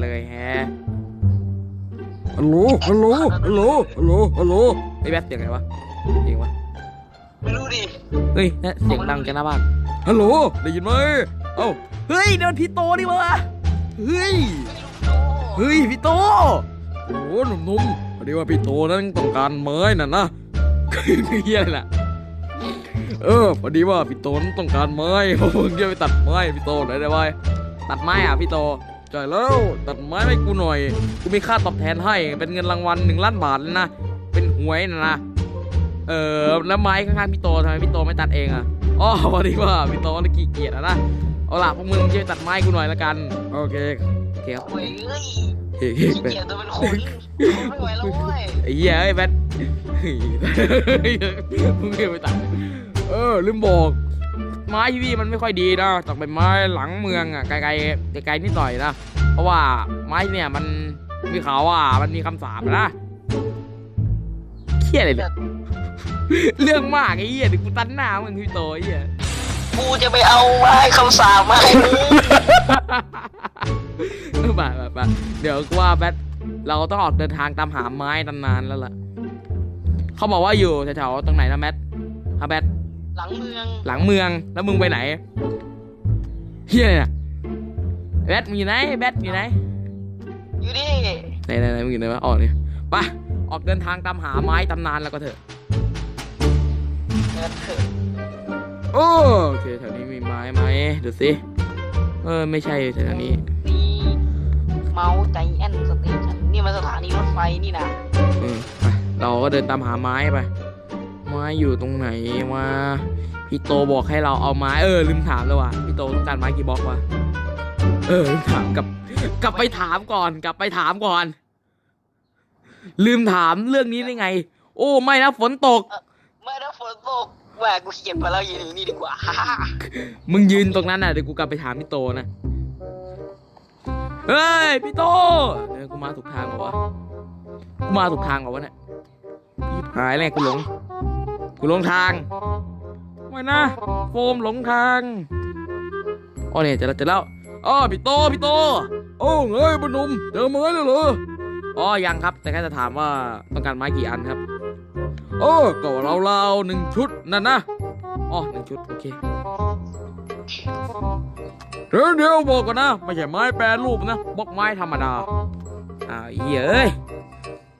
เลยแฮะฮัลโหลฮัลโหลฮัลโหลฮัลโหลฮัลโหลไอ้แบทเสียงอะไรวะเสียงวะไม่รู้ดิเฮ้ยนั่นเสียงดังจากหน้าบ้านฮัลโหลได้ยินไหมเอ้าเฮ้ยเดินพี่โตดิวะเฮ้ยเฮ้ยพี่โตโอ้โหหนุ่มๆพอดีว่าพี่โตนั้นต้องการไม้น่ะนะเฮียอะไรล่ะเออพอดีว่าพี่โตนั้นต้องการไม้พวกมึงจะไปตัดไม้ให้พี่โตหน่อยได้ไหมตัดไม้อะพี่โต ใช่แล้วตัดไม้ให้กูหน่อย กูมีค่าตอบแทนให้ เป็นเงินรางวัลหนึ่งล้านบาทเลยนะ เป็นหวยนะนะ เออแล้วไม้ข้างๆพี่โตทำไมพี่โตไม่ตัดเองอะอ๋อพอดีว่าพี่โตนี่ขี้เกียจนะ เอาล่ะพวกมึงช่วยตัดไม้กูหน่อยละกัน โอเคโอเคครับโอ้ยเอ้ยเฮ้ยขี้เกียจตัวเป็นคนไม่ไหวแล้วเว้ยไอ้เหี้ยไอ้แบทเฮ้ยมึงไม่ไปตัด เออลืมบอก ไม้ที่พี่มันไม่ค่อยดีนะต้องเป็นไม้หลังเมืองอะไกลๆไกลๆนิดหน่อยนะเพราะว่าไม้เนี่ยมันมีข่าวว่ามันมีคำสาปนะเครียดเลยเนี่ยเรื่องมากไอ้เหี้ยเดี๋ยวกูตันหน้ามึงพี่โตไอ้เหี้ยกูจะไปเอาไม้คำสาปมาให้มึงบ้าบ้าบ้าเดี๋ยวกูว่าแบทเราต้องออกเดินทางตามหาไม้นานๆแล้วล่ะเขาบอกว่าอยู่แถวๆตรงไหนนะแบทฮะแบท หลังเมือง หลังเมืองแล้วมึงไปไหนเฮียเนี่ยแบทมึงอยู่ไหนแบทอยู่ไหนอยู่ดิไหนไหนไหนมึงอยู่ไหนวะออกเนี่ยไปออกเดินทางตามหาไม้ตำนานแล้วก็เถอะเดินเถอะโอ้โอเคแถวนี้มีไม้ไหมดูสิเออไม่ใช่แถวนี้นี่เมาใจแอนสเตชันนี่มันสถานีรถไฟนี่นะเออไปเราก็เดินตามหาไม้ไปไม้อยู่ตรงไหนวะพี่โตบอกให้เราเอาไม้เออลืมถามเลยว่ะพี่โตต้องการไม้กี่บล็อกวะเออลืมถามกลับ กลับไปถามก่อน กลับไปถามก่อน ลืมถามเรื่องนี้ได้ไง โอ้ไม่นะฝนตกไม่ถ้าฝนตกแหวกกูเขียนไปแล้วยืนอยู่นี่ดีกว่ามึงยืนตรงนั้นน่ะเดี๋ยวกูกลับไปถามพี่โตนะเฮ้ยพี่โตเออกูมาถูกทางเหรอวะกูมาถูกทางเหรอวะเนี่ยพี่หายเลยกูหลง กูหลงทางไม่นะ โฟมหลงทางอ๋อเนี่ยเจะแล้วเจะแล้วอ๋อพี่โตพี่โต โอ้เอ้ยบหนุ่มเจอไม้แล้วเหรออ๋อยังครับ แต่แค่จะถามว่าต้องการไม้กี่อันครับเออก็เราๆหนึ่งชุดนั่นนะอ๋อหนึ่งชุดโอเคเดี๋ยวเดี๋ยวบอกก่อนนะไม่ใช่ไม้แปรรูปนะบล็อกไม้ธรรมดาอ่าวเย้ย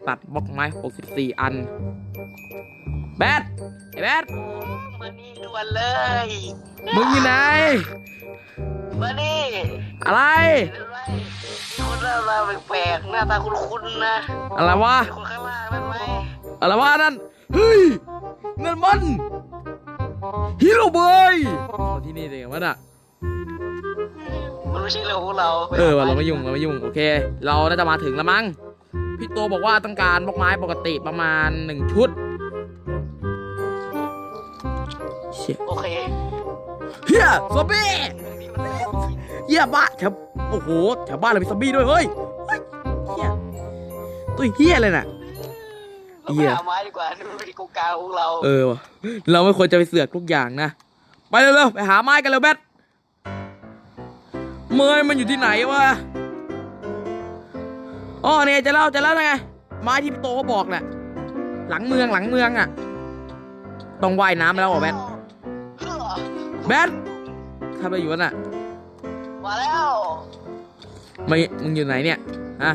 ตัดบล็อกไม้ 64 อัน แบทไอ้แบทมานี่ด่วนเลยมึงอยู่ไหนมานี่อะไรเห็นไหมคนหน้าตาแปลกๆหน้าตาคุ้นๆนะอะไรวะคนข้างล่างนั่นไหมอะไรวะนั่นเฮ้ยนั่นมันฮิโรเบยคนที่นี่เองวะน่ะมันไม่ใช่เรื่องของเราเออว่ะเราไม่ยุ่งเราไม่ยุ่งโอเค เราน่าจะมาถึงแล้วมั้งพี่โตบอกว่าต้องการบล็อกไม้ปกติประมาณหนึ่งชุด เชี่ยโอเคเฮียซอมบี้เฮียบ้าแถวโอ้โหแถวบ้านเรามีซอมบี้ด้วยเฮ้ยเฮ้ยเฮียตัวเฮียเลยน่ะเราเหี้ไปยหาไม้ดีกว่านี่มันเป็นโกกาของเรา เออว่ะเราไม่ควรจะไปเสือกทุกอย่างนะ ไปเร็วๆไปหาไม้กันเร็วแบทเมยมันอยู่ที่ไหนวะอ๋อเนี่ยจะเล่าจะเล่าไงไม้ที่พี่โตเขาบอกแหละหลังเมืองหลังเมืองอะ ต้องว่ายน้ำแล้วเหรอแบท แบททำอะไรอยู่วะน่ะ มาแล้วไม่มึงอยู่ไหนเนี่ยฮะ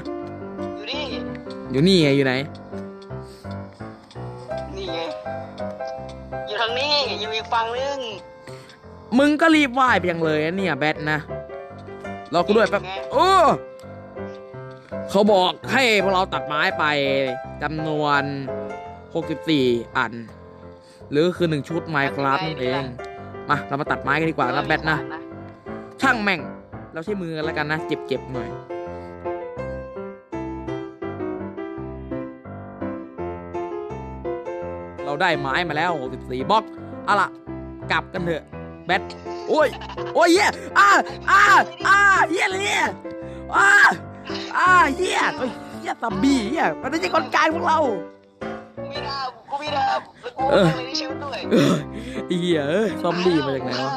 อยู่นี่อยู่นี่ไงอยู่ไหน นี่ไงอยู่ทางนี้อยู่อีกฝั่งนึงมึงก็รีบว่ายไปยังเลยนะเนี่ยแบทนะรอกูด้วยแป๊บไงโอ้เขาบอกให้พวกเราตัดไม้ไปจำนวน 64 อัน หรือคือหนึ่งชุดไมค์ครับนั่นเอง มาเรามาตัดไม้กันดีกว่านะแบทนะ ช่างแม่ง เราใช้มือกันแล้วกันนะ เจ็บๆหน่อยเราได้ไม้มาแล้ว 64บล็อกเอาล่ะ กลับกันเถอะแบทโอ้ย โอ้ยเฮียอ่าอ่าอ่าเฮียเลยเนี่ยอ่าอ่าเฮียโอ้ยเฮียซัมบี้เฮียมันไม่ใช่คนกลางพวกเรา กูมีดาบกูมีดาบแล้กูเออไม่ได้ชีวิตด้วยเอ้ยไอ้เฮียเอ้ยซอมบี้มาจากไหนวะ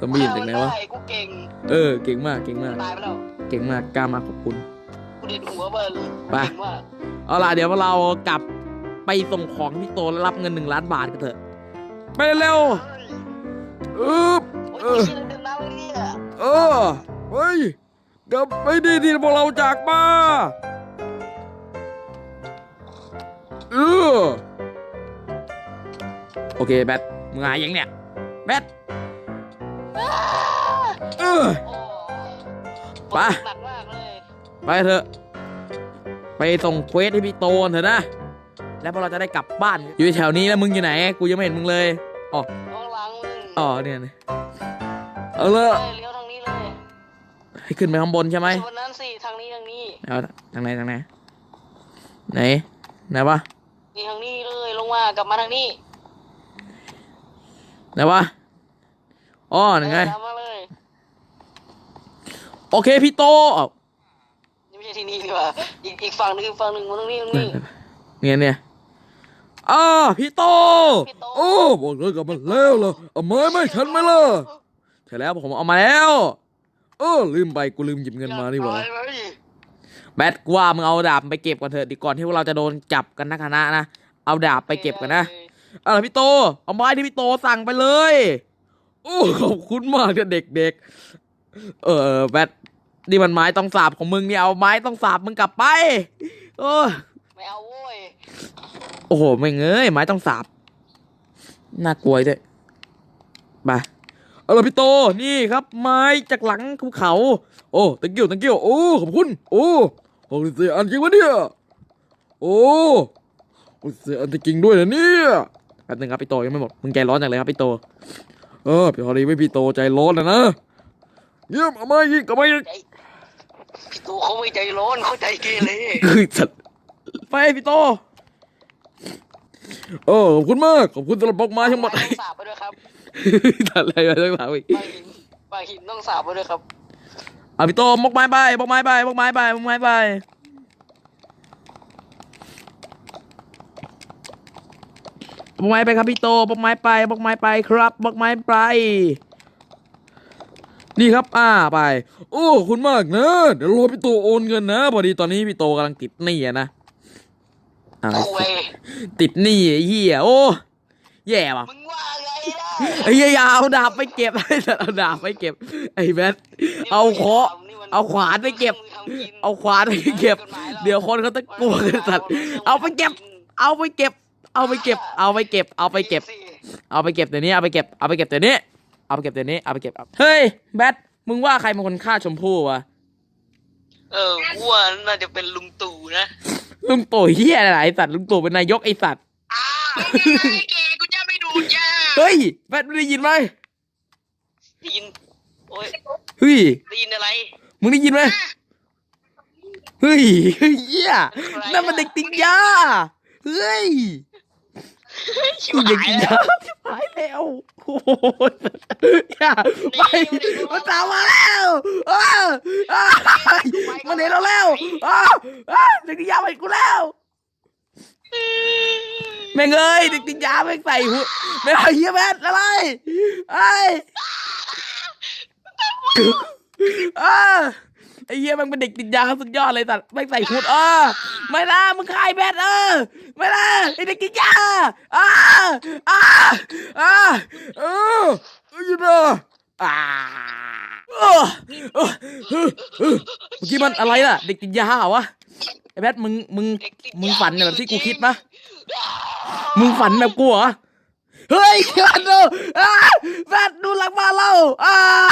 ซอมบี้มาจากไหนวะกูเก่งเออเก่งมากเก่งมากตายไปแล้วเก่งมากกล้ามาขอบคุณกูเด็ดหัวมาเลยไปเก่งมากเอาล่ะเดี๋ยวเรากลับไปส่งของพี่โตแล้วรับเงินหนึ่งล้านบาทกันเถอะ ไปเร็วอึ๊บโอ้ยกูเชื่อเดินน้ำเลยเนี่ยเออเฮ้ยกลับไปดีที่พวกเราจากมา เออโอเคแบทมึงหายยังเนี่ยแบทเออโอ้ไป หนักมากเลยไปเถอะ ไปส่งเควสให้พี่โตนเถอะนะ แล้วพวกเราจะได้กลับบ้าน อยู่แถวนี้แล้วมึงอยู่ไหน กูยังไม่เห็นมึงเลยอ๋อข้างหลังมึงอ๋อเนี่ยนะเอาละเออเลี้ยวทางนี้เลยให้ขึ้นไปข้างบนใช่ไหม ส่วนนั้นสิทางนี้ทางนี้ เอาทางไหนทางไหนไหนไหนวะ นี่ทางนี้เลยลงมากลับมาทางนี้ไหนวะอ๋อนั่นไงเออตามมาเลยโอเคพี่โตอ้าวนี่ไม่ใช่ที่นี่ดีกว่าอีกอีกฝั่งหนึงอีกฝั่งหนึ่งมาตรงนี้ตรงนี้ เนี่ยเนี่ยอ้าพี่โตพี่โต โอ้บอกเลยกลับมาแล้วเหรอเอาไม้ไม่ฉันไหมล่ะใช่แล้วผมเอามาแล้ว เออลืมไปกูลืมหยิบเงินมานี่หว่า อย่ปล่อยไแบทกูว่ามึงเอาดาบไปเก็บก่อนเถอะดีก่อนที่พวกเราจะโดนจับกันนะคณะนะเอาดาบไปเก็บกันนะเอาล่ะพี่โต เอาไม้ที่พี่โตสั่งไปเลยโอ้ขอบคุณมากนะเด็กเออแบทนี่มันไม้ต้องสาบของมึงเนี่ยเอาไม้ต้องสาบมึงกลับไป โอ้ไม่เอาโว้ยโอ้โหไม่เงยไม้ต้องสาบน่ากลัวด้วยไปๆ เอาละพี่โตนี่ครับไม้จากหลังภูเขา โอ้ตังกิ้วตังกิ้วโอ้ขอบคุณ โอ้หกสิบสี่อันจริงวะเนี่ยโอ้หกสิบสี่อันจริงด้วยนะเนี่ยแป๊บนึงครับพี่โตยังไม่หมดมึงใจร้อนจังเลยครับพี่โต เออพี่พอดีไม่พี่โตใจร้อนนะนะเยี่ยมเอามาอีกเอามาอีกพี่ตูเขาไม่ใจร้อนเขาใจเกเรคือสัตว์ไปพี่โตเออขอบคุณมากขอบคุณสำหรับบอกไม้ทั้งหมดต้องสาบไปด้วยครับ ตัดอะไรมาตั้งหลังอีกปลาหินปลาหินต้องสาบไปด้วยครับเอาพี่โตมกไม้ไปมกไม้ไปมกไม้ไปมกไม้ไปมกไม้ไปครับพี่โตมกไม้ไปมกไม้ไปครับมกไม้ไป นี่ครับอ่าไป โอ้ขอบคุณมากนะเดี๋ยวรอพี่โตโอนเงินนะพอดีตอนนี้พี่โตกำลังติดหนี้อะนะอ่าคุยติดหนี้ไอ้เหี้ยโอ้แย่ว่ะมึงว่า ไงนะไอ้เหี้ยอย่าเอาดาบไปเก็บ ไอ้สัตว์เอาดาบไปเก็บ ไอ้แบทเอาเคาะนี่มันเอาขวานไปเก็บมึงทำกินเอาขวานไปเก็บ เดี๋ยวคนเขาจะกลัวกันสัตว์ เอาไปเก็บ เอาไปเก็บ เอาไปเก็บ เอาไปเก็บ เอาไปเก็บสิเอาไปเก็บเดี๋ยวนี้ เอาไปเก็บ เอาไปเก็บเดี๋ยวนี้ เอาไปเก็บเดี๋ยวนี้ เอาไปเก็บ เฮ้ยแบท มึงว่าใครเป็นคนฆ่าชมพู่วะ เออกูว่าน่าจะเป็นลุงตู่นะ ลุงตู่เฮียอะไรไอ้สัตว์ ลุงตู่เป็นนายกไอ้สัตว์ อ้าวแกกูจะไม่ดูดยา เฮ้ยแบทมึงได้ยินไหมได้ยินโอ้ยเฮ้ยได้ยินอะไร มึงได้ยินไหมเฮ้ยเฮ้ยเหี้ยนั่นมันเด็กติดยาเฮ้ยชิบเด็กหายติดแล้ยาวหายแล้วโอ้โหอย่าไปมันตามมาแล้วอ้าวอ้าวมันเห็นเราแล้วอ้าวอ้าวเด็กติดยาไปกูแล้วแม่งเอ้ยเด็กติดยาแม่งใส่หัวแม่งไอ้เหี้ยแม่งอะไรไอ้อ้ไอ้เหี้ยแม่งเป็นเด็กติดยาสุดยอดเลยสัตว์แม่งใส่หุดอ้าไม่ละมึงขายแบทเออไม่ละไอ้เด็กติดยาอ้าอ้าอ้าเอออยู่นะอ่าเออเออเออเออเมื่อกี้มันอะไรล่ะ เด็กติดยาเหรอวะ ไอ้แบทมึงมึงเด็กติดยามึงฝันแบบที่กูคิดปะมึงฝันแบบกูเหรอ เฮ้ยแบทดูอ่าแบทดูหลังบ้านเราอ่าอ่า